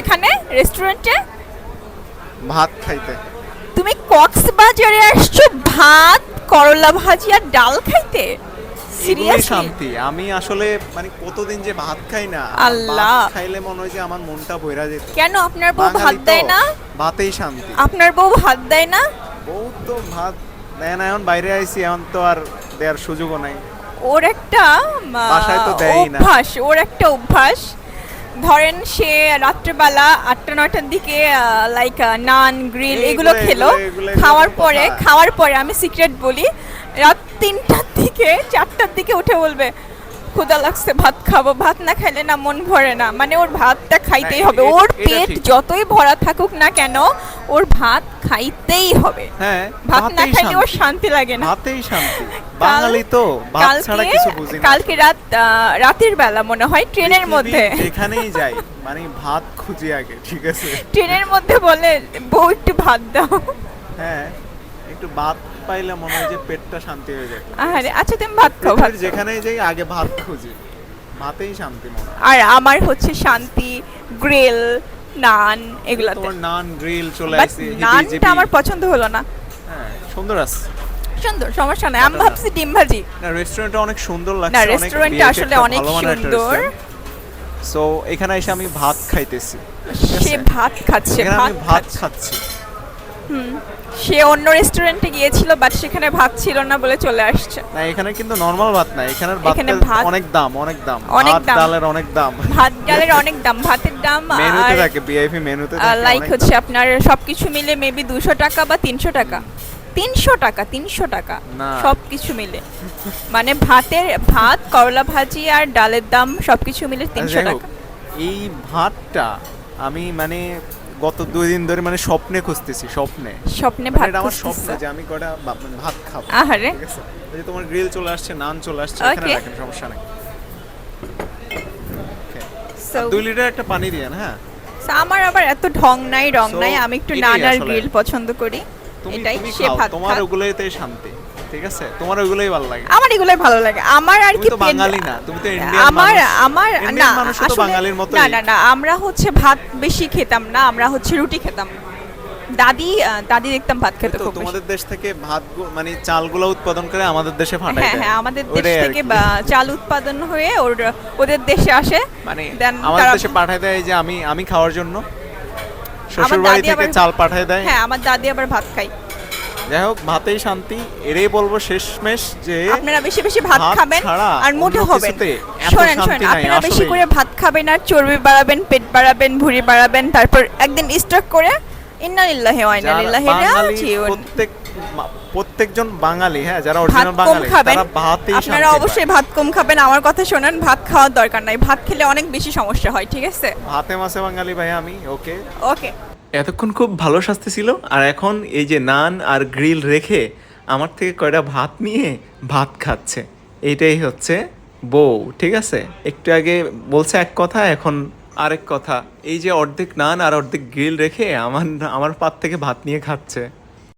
এখানে রেস্টুরেন্টে ভাত খাইতে। তুমি কক্সবাজারে আসছো ভাত করলা ভাজি আর ডাল খাইতে? সিরিয়াসলি শান্তি। আমি আসলে মানে কতদিন যে ভাত খাই না আল্লাহ। খাইলে মনে হয় যে আমার মনটা বইরা যেত। কেন? আপনার বউ ভাত দেয় না? ভাতেই শান্তি। আপনার বউ ভাত দেয় না? বউ তো ভাত দেয় না এখন বাইরে আইছি এখন তো আর দেওয়ার সুযোগও নাই। ওর একটা। অভ্যাস ওর একটা অভ্যাস। ধরেন সে রাত্রেবেলা আটটা নয়টার দিকে লাইক নান গ্রিল এগুলো খেলো। খাওয়ার পরে খাওয়ার পরে আমি সিক্রেট বলি রাত তিনটার দিকে চারটার দিকে উঠে বলবে ক্ষুদা লাগছে ভাত খাব। ভাত না খাইলে না মন ভরে না। মানে ওর ভাতটা খাইতেই হ্যাঁ, হবে। ওর পেট যতই ভরা থাকুক না কেন ওর ভাত খাইতেই হবে। হ্যাঁ ভাত না খাইলে ওর শান্তি। লাগে না। ভাতেই শান্তি। বাঙালি তো ভাত ছাড়া কিছু বুঝি না। কালকে রাত রাতের বেলা মনে হয় ট্রেনের মধ্যে। যেখানেই যাই মানে ভাত খুঁজি আগে ঠিক আছে? ট্রেনের মধ্যে বলে বউ একটু ভাত দাও। হ্যাঁ। একটু ভাত পাইলে মনে হয় যে পেটটা শান্তি হয়ে যায়। আরে আচ্ছা তুমি ভাত খাও ভাত যেখানেই যাই আগে ভাত খুঁজি। ভাতেই শান্তি মনে আর আমার হচ্ছে শান্তি গ্রিল নান এগুলাতে। তোমার নান গ্রিল চলে আসছে নানটা আমার পছন্দ হলো না। হ্যাঁ সুন্দর আছে। সুন্দর সমস্যা নাই। আমি। ভাবছি ডিম ভাজি। না রেস্টুরেন্টটা অনেক সুন্দর লাগছে না রেস্টুরেন্টটা আসলে অনেক সুন্দর। সো এখানে এসে আমি ভাত খাইতেছি। সে ভাত খাচ্ছে ভাত আমি ভাত খাচ্ছে। সে অন্য রেস্টুরেন্টে গিয়েছিল বাট সেখানে ভাত ছিল না বলে চলে আসছে। না এখানে কিন্তু নর্মাল ভাত না এখানের এখানে ভাত- অনেক দাম অনেক দাম। অনেক। ডালের অনেক দাম। ভাত ডালের অনেক দাম। ভাতের দাম মেনুতে থাকে ভিআইপি মেনুতে লাইক হচ্ছে আপনার সবকিছু মিলে মেবি দুশো টাকা বা তিনশো টাকা। তিনশো টাকা তিনশো টাকা। না। সবকিছু মিলে। মানে ভাতের ভাত করলা ভাজি আর ডালের দাম সবকিছু মিলে আচ্ছা, তিনশো টাকা। এই ভাতটা আমি মানে গত দুই দিন ধরে মানে স্বপ্নে খুঁজতেছি স্বপ্নে। স্বপ্নে মানে ভাত এটা আমার স্বপ্ন যে আমি কটা মানে ভাত খাব। আহারে। এই যে তোমার গ্রিল চলে আসছে নান চলে আসছে এখানে. রাখেন সমস্যা নেই। দুই লিটার একটা পানি দিয়ে হ্যাঁ? আমার আবার এত ঢং নাই রং নাই আমি একটু এটাই নান আর গ্রিল পছন্দ করি। এটাই সে ভাত তোমার। ওগুলোতে শান্তি। ঠিক আছে? তোমার ওগুলোই ভালো লাগে। আমার এগুলোই ভালো লাগে। আমার আর কি বাঙালি না তুমি তো ইন্ডিয়ান আমার আমার না বাঙালির মতোই। না না না আমরা হচ্ছে ভাত বেশি খেতাম না আমরা হচ্ছে রুটি খেতাম। দাদি দাদি দেখতাম ভাত খেতে খুব তোমাদের দেশ থেকে ভাত মানে চালগুলো উৎপাদন করে আমাদের দেশে ফাটায় হ্যাঁ। হ্যাঁ আমাদের দেশ থেকে চাল উৎপাদন হয়ে ওর ওদের দেশে আসে। মানে আমাদের দেশে পাঠায় দেয় যে আমি আমি খাওয়ার জন্য। শ্বশুর বাড়ি থেকে চাল পাঠায় দেয়। হ্যাঁ আমার দাদি আবার ভাত খাই যাই হোক ভাতেই শান্তি এরই বলব শেষমেশ যে আপনারা বেশি বেশি ভাত খাবেন আর মোটা হবেন। শোনেন শোনেন আপনারা বেশি করে ভাত খাবেন আর চর্বি বাড়াবেন পেট বাড়াবেন ভুঁড়ি বাড়াবেন তারপর একদিন স্ট্রোক করে ইন্নালিল্লাহি ওয়া ইন্না ইলাইহি রাজিউন। প্রত্যেক প্রত্যেকজন বাঙালি হ্যাঁ যারা অরিজিনাল বাঙালি তারা ভাতেই আপনারা অবশ্যই ভাত কম খাবেন। আমার কথা শোনেন ভাত খাওয়ার দরকার নাই। ভাত খেলে অনেক বেশি সমস্যা হয় ঠিক আছে? ভাতে মাসে বাঙালি ভাই আমি ওকে। ওকে। এতক্ষণ খুব ভালো স্বাস্থ্য ছিল আর এখন এই যে নান আর গ্রিল রেখে আমার থেকে কয়টা ভাত নিয়ে ভাত খাচ্ছে এইটাই হচ্ছে বউ ঠিক আছে? একটু আগে বলছে এক কথা এখন আরেক কথা। এই যে অর্ধেক নান আর অর্ধেক গ্রিল রেখে আমার আমার পাত থেকে ভাত নিয়ে খাচ্ছে।